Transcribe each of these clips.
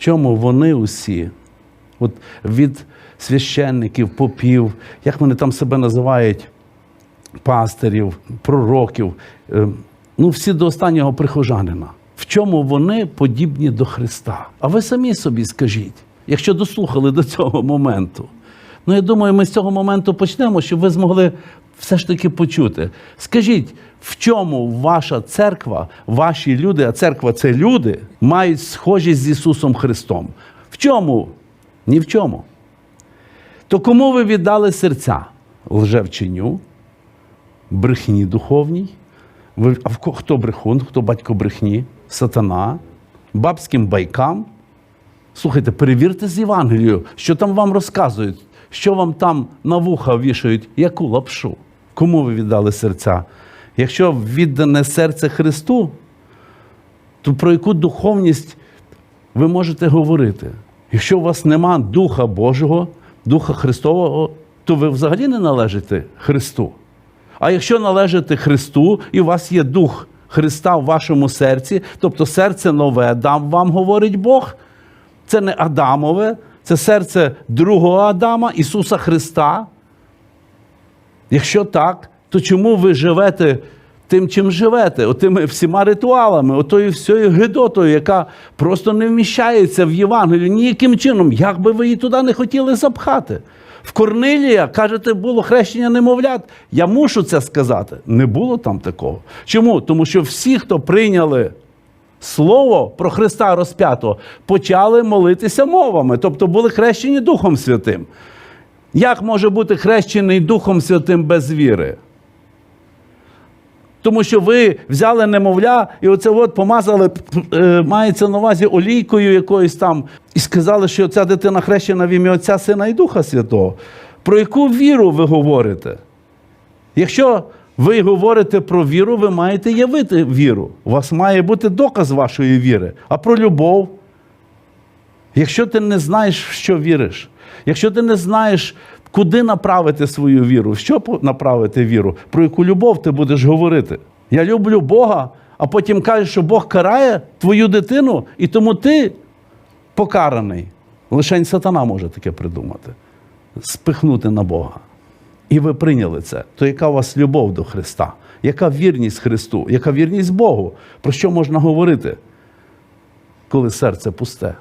чому вони усі, от від священників, попів, як вони там себе називають, пастирів, пророків, е, ну всі до останнього прихожанина. В чому вони подібні до Христа? А ви самі собі скажіть, якщо дослухали до цього моменту. Ну, я думаю, ми з цього моменту почнемо, щоб ви змогли все ж таки почути. Скажіть, в чому ваша церква, ваші люди, а церква це люди, мають схожість з Ісусом Христом? В чому? Ні в чому. То кому ви віддали серця? Лжевченю, брехні духовній. А хто брехун, хто батько брехні? Сатана, бабським байкам. Слухайте, перевірте з Євангелією, що там вам розказують, що вам там на вуха вішають, яку лапшу. Кому ви віддали серця? Якщо віддане серце Христу, то про яку духовність ви можете говорити? Якщо у вас нема Духа Божого, Духа Христового, то ви взагалі не належите Христу. А якщо належите Христу, і у вас є Дух Христа в вашому серці, тобто серце нове дам вам, говорить Бог, це не Адамове, це серце другого Адама, Ісуса Христа. Якщо так, то чому ви живете тим, чим живете, отими всіма ритуалами, отою всією гидотою, яка просто не вміщається в Євангелію ніяким чином, як би ви її туди не хотіли запхати? В Корнилія, кажете, було хрещення немовлят. Я мушу це сказати. Не було там такого. Чому? Тому що всі, хто прийняли Слово про Христа розп'ятого, почали молитися мовами, тобто були хрещені Духом Святим. Як може бути хрещений Духом Святим без віри? Тому що ви взяли немовля і оце от помазали, е, мається на увазі олійкою якоюсь там, і сказали, що ця дитина хрещена в ім'я Отця Сина і Духа Святого. Про яку віру ви говорите? Якщо ви говорите про віру, ви маєте явити віру. У вас має бути доказ вашої віри. А про любов. Якщо ти не знаєш, в що віриш, якщо ти не знаєш, куди направити свою віру, що направити віру, про яку любов ти будеш говорити. Я люблю Бога, а потім кажеш, що Бог карає твою дитину, і тому ти покараний. Лишень сатана може таке придумати. Спихнути на Бога. І ви прийняли це. То яка у вас любов до Христа? Яка вірність Христу? Яка вірність Богу? Про що можна говорити, коли серце пусте?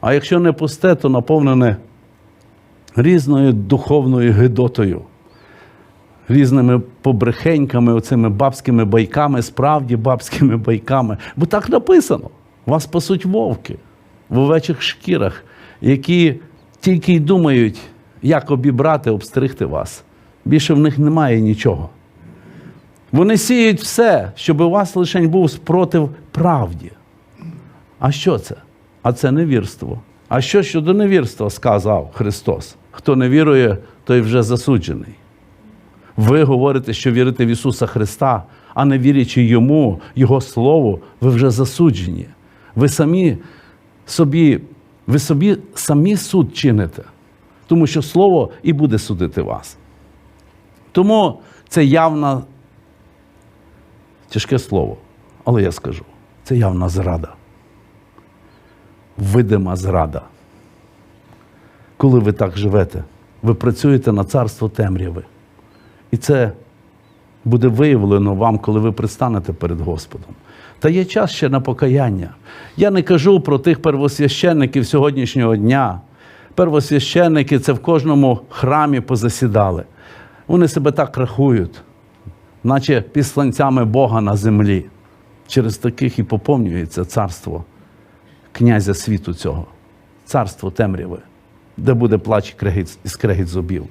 А якщо не пусте, то наповнене різною духовною гидотою, різними побрехеньками, оцими бабськими байками, справді бабськими байками. Бо так написано. Вас пасуть вовки в овечих шкірах, які тільки й думають, як обібрати, обстригти вас. Більше в них немає нічого. Вони сіють все, щоб у вас лише був спротив правді. А що це? А це невірство. А що щодо невірства сказав Христос? Хто не вірує, той вже засуджений. Ви говорите, що вірите в Ісуса Христа, а не вірячи Йому, Його Слову, ви вже засуджені. Ви самі собі, ви собі самі суд чините, тому що Слово і буде судити вас. Тому це явна, тяжке слово, але я скажу, це явна зрада видима зрада. Коли ви так живете, ви працюєте на царство темряви. І це буде виявлено вам, коли ви пристанете перед Господом. Та є час ще на покаяння. Я не кажу про тих первосвященників сьогоднішнього дня. Первосвященники це в кожному храмі позасідали. Вони себе так рахують, наче післанцями Бога на землі. Через таких і поповнюється царство князя світу цього, царство темряви, де буде плач і скрегіт зубів.